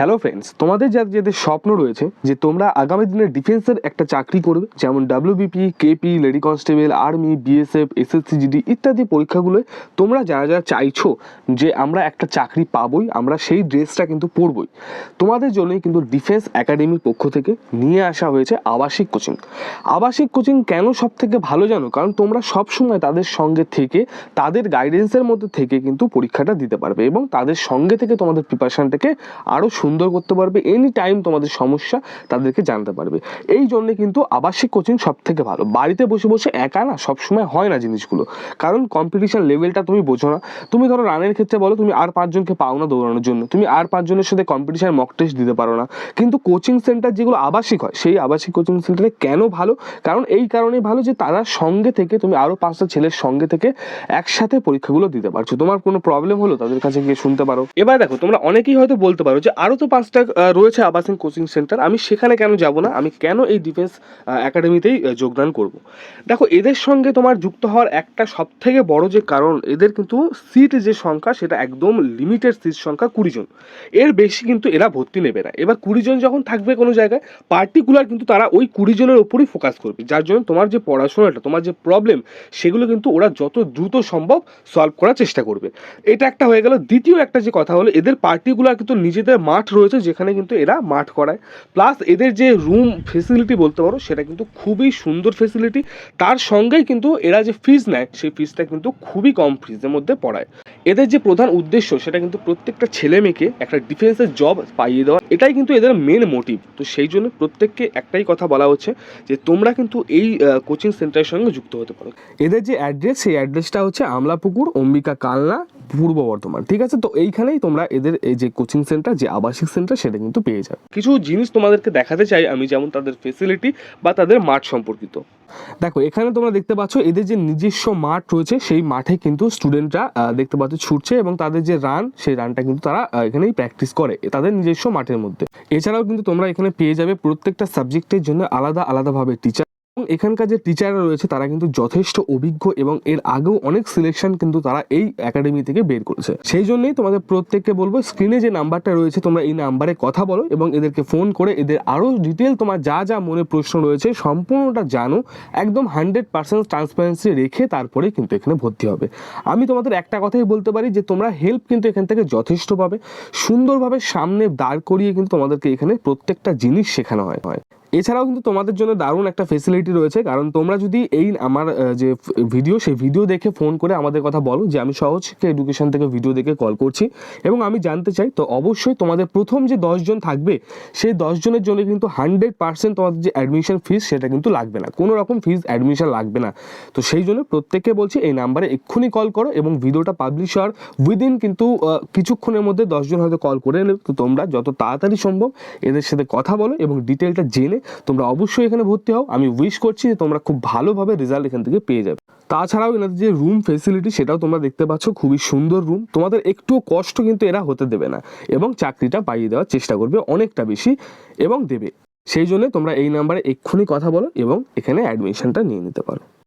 Hello friends তোমাদের যা যাদের স্বপ্ন রয়েছে যে তোমরা আগামী দিনে ডিফেন্সের একটা চাকরি করবে, যেমন WBP KP lady constable army BSF SSC GD ইত্যাদি পরীক্ষাগুলোয় তোমরা যারা যারা চাইছো যে আমরা একটা চাকরি পাবোই, আমরা সেই ড্রেসটা কিন্তু পরবই। তোমাদের জন্যই কিন্তু ডিফেন্স একাডেমির পক্ষ থেকে নিয়ে আসা হয়েছে আবাসিক কোচিং। আবাসিক কোচিং কেন সব থেকে ভালো জানো? কারণ তোমরা সব সময় তাদের সঙ্গে থেকে, তাদের গাইডেন্সের মধ্যে থেকে কিন্তু পরীক্ষাটা দিতে পারবে এবং তাদের সঙ্গে থেকে তোমাদের প্রিপারেশনটাকে আরও সুন্দর করতে পারবে এনি টাইম তোমাদের সমস্যা তাদেরকে জানতে পারবে। এই জন্যে কিন্তু আবাসিক কোচিং সব থেকে ভালো। বাড়িতে বসে বসে একা না, সবসময় হয় না জিনিসগুলো। কারণ কম্পিটিশন লেভেলটা তুমি বোঝো না। তুমি ধরো রানের ক্ষেত্রে বলো, তুমি আর পাঁচজনকে পাও না দৌড়ানোর জন্য। তুমি আর পাঁচজনের সাথে কম্পিটিশন মক টেস্ট দিতে পারো না। কিন্তু কোচিং সেন্টার যেগুলো আবাসিক হয়, সেই আবাসিক কোচিং সেন্টারে কেন ভালো? কারণ এই কারণেই ভালো যে তারা সঙ্গে থেকে, তুমি আরও পাঁচটা ছেলের সঙ্গে থেকে একসাথে পরীক্ষাগুলো দিতে পারছ। তোমার কোনো প্রবলেম হলো তাদের কাছে গিয়ে শুনতে পারো? এবার দেখো, তোমরা অনেকেই হয়তো বলতে পারো যে আরও তো পাঁচটা রয়েছে আবাসিক কোচিং সেন্টার। আমি সেখানে কেন যাব না? আমি কেন এই ডিফেন্স একাডেমিতেই যোগদান করব? দেখো, এদের সঙ্গে তোমার যুক্ত হওয়ার একটা সব থেকে বড় যে কারণ, এদের কিন্তু সিট যে সংখ্যা, সেটা একদম লিমিটেড সিট সংখ্যা কুড়ি জন। এর বেশি কিন্তু এরা ভর্তি নেবে না। এবার কুড়ি জন যখন থাকবে কোনো জায়গায় পার্টিকুলার কিন্তু তারা ওই কুড়ি জনের ওপরই ফোকাস করবে। যার জন্য তোমার যে পড়াশোনাটা, তোমার যে প্রবলেম সেগুলো কিন্তু ওরা যত দ্রুত সম্ভব সলভ করার চেষ্টা করবে। এটা একটা হয়ে গেল। দ্বিতীয় একটা যে কথা হলো, এদের পার্টিকুলার কিন্তু নিজেদের মাঠ রয়েছে যেখানে কিন্তু এরা মাঠ করায়। প্লাস এদের যে রুম ফেসিলিটি বলতে পারো, সেটা কিন্তু খুবই সুন্দর ফেসিলিটি তার সঙ্গেই কিন্তু এরা যে ফিজ নেয়, সেই ফিজটা কিন্তু খুবই কম ফিজের মধ্যে পড়ায়। এদের যে প্রধান উদ্দেশ্য, সেটা কিন্তু প্রত্যেকটা ছেলে মেয়েকে একটা ডিফেন্সের জব পাইয়ে দেওয়া, এটাই কিন্তু এদের মেন মোটিভ তো সেই জন্য প্রত্যেককে একটাই কথা বলা হচ্ছে যে, তোমরা কিন্তু এই কোচিং সেন্টারের সঙ্গে যুক্ত হতে পারো। এদের যে অ্যাড্রেস সেই অ্যাড্রেসটা হচ্ছে আমলাপুকুর, অম্বিকা কালনা পূর্ব বর্ধমান ঠিক আছে? তো এইখানেই তোমরা এদের এই যে কোচিং সেন্টার যে আবাসিক সেন্টার সেটা কিন্তু পেয়ে যাবে। কিছু জিনিস তোমাদেরকে দেখাতে চাই আমি যেমন তাদের ফেসিলিটি বা তাদের মাঠ সম্পর্কিত। দেখো এখানে তোমরা দেখতে পাচ্ছ এদের যে নিজস্ব মাঠ রয়েছে সেই মাঠে কিন্তু স্টুডেন্টরা দেখতে পাচ্ছ ছুটছে এবং তাদের যে রান সেই রানটা কিন্তু তারা এখানেই প্র্যাকটিস করে তাদের নিজস্ব মাঠের মধ্যে। এছাড়াও কিন্তু তোমরা এখানে পেয়ে যাবে প্রত্যেকটা সাবজেক্টের জন্য আলাদা আলাদাভাবে টিচার এখানকার যে টিচাররা রয়েছে, তারা কিন্তু যথেষ্ট অভিজ্ঞ এবং এর আগেও অনেক সিলেকশন কিন্তু তারা এই একাডেমি থেকে বের করেছে। সেই জন্যই তোমাদের প্রত্যেককে বলব স্ক্রিনে যে নাম্বারটা রয়েছে, তোমরা এই নাম্বারে কথা বলো এবং এদেরকে ফোন করে এদের আরও ডিটেল তোমার যা যা মনে প্রশ্ন রয়েছে, সম্পূর্ণটা জানো, একদম হান্ড্রেড পার্সেন্ট ট্রান্সপারেন্সি রেখে তারপরে কিন্তু এখানে ভর্তি হবে। আমি তোমাদের একটা কথাই বলতে পারি যে, তোমরা হেল্প কিন্তু এখান থেকে যথেষ্ট পাবে। সুন্দরভাবে সামনে দাঁড় করিয়ে কিন্তু তোমাদেরকে এখানে প্রত্যেকটা জিনিস শেখানো হয়। এছাড়াও কিন্তু তোমাদের জন্য দারুণ একটা ফেসিলিটি রয়েছে, কারণ তোমরা যদি এই আমার যে ভিডিও সেই ভিডিও দেখে ফোন করে আমাদের কথা বলো যে আমি সহজ এডুকেশন থেকে ভিডিও দেখে কল করছি এবং আমি জানতে চাই, তো অবশ্যই তোমাদের প্রথম যে দশজন থাকবে, সেই দশজনের জন্য কিন্তু হান্ড্রেড পার্সেন্ট তোমাদের যে অ্যাডমিশন ফিস সেটা কিন্তু লাগবে না। কোনো রকম ফিস অ্যাডমিশন লাগবে না। তো সেই জন্য প্রত্যেককে বলছি এই নাম্বারে এক্ষুনি কল করো এবং ভিডিওটা পাবলিশ হওয়ার উইদিন কিন্তু কিছুক্ষণের মধ্যে দশজন হয়তো কল করে নেবে। তো তোমরা যত তাড়াতাড়ি সম্ভব এদের সাথে কথা বলো এবং ডিটেলটা জেনে তোমরা অবশ্যই এখানে ভর্তি হও। আমি উইশ করছি যে তোমরা খুব ভালোভাবে রেজাল্ট এখান থেকে পেয়ে যাবে। তাছাড়াও এনাদের যে রুম ফেসিলিটি সেটাও তোমরা দেখতে পাচ্ছ, খুবই সুন্দর রুম তোমাদের একটু কষ্ট কিন্তু এরা হতে দেবে না এবং চাকরিটা পাইয়ে দেওয়ার চেষ্টা করবে অনেকটা বেশি এবং দেবে। সেই জন্য তোমরা এই নাম্বারে এক্ষুনি কথা বলো এবং এখানে অ্যাডমিশনটা নিয়ে নিতে পারো।